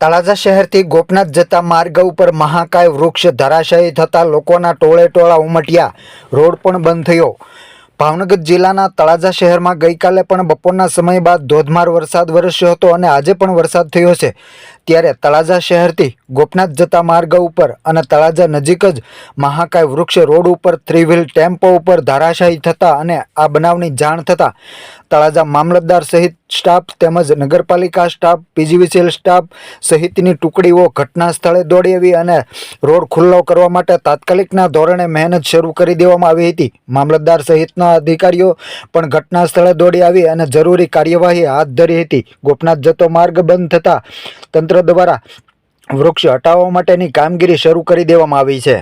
તળાજા શહેરથી ગોપનાથ જતા માર્ગ ઉપર મહાકાય વૃક્ષ ધરાશાયી થતાં લોકોના ટોળે ટોળા ઉમટ્યા. રોડ પણ બંધ થયો. ભાવનગર જિલ્લાના તળાજા શહેરમાં ગઈકાલે પણ બપોરના સમય બાદ ધોધમાર વરસાદ વરસ્યો હતો અને આજે પણ વરસાદ થયો છે. ત્યારે તળાજા શહેરથી ગોપનાથ જતા માર્ગ ઉપર અને તળાજા નજીક જ મહાકાય વૃક્ષ રોડ ઉપર થ્રી વ્હીલ ટેમ્પો ઉપર ધરાશાયી થતાં અને આ બનાવની જાણ થતાં તળાજા મામલતદાર સહિત સ્ટાફ તેમજ નગરપાલિકા સ્ટાફ, પીજીવીસીએલ સ્ટાફ સહિતની ટુકડીઓ ઘટના સ્થળે દોડી આવી અને રોડ ખુલ્લો કરવા માટે તાત્કાલિકના ધોરણે મહેનત શરૂ કરી દેવામાં આવી હતી. મામલતદાર સહિતના અધિકારીઓ પણ ઘટના સ્થળે દોડી આવી અને જરૂરી કાર્યવાહી હાથ ધરી હતી. ગોપનાથ જતો માર્ગ બંધ થતાં તંત્ર દ્વારા વૃક્ષ હટાવવા માટેની કામગીરી શરૂ કરી દેવામાં આવી છે.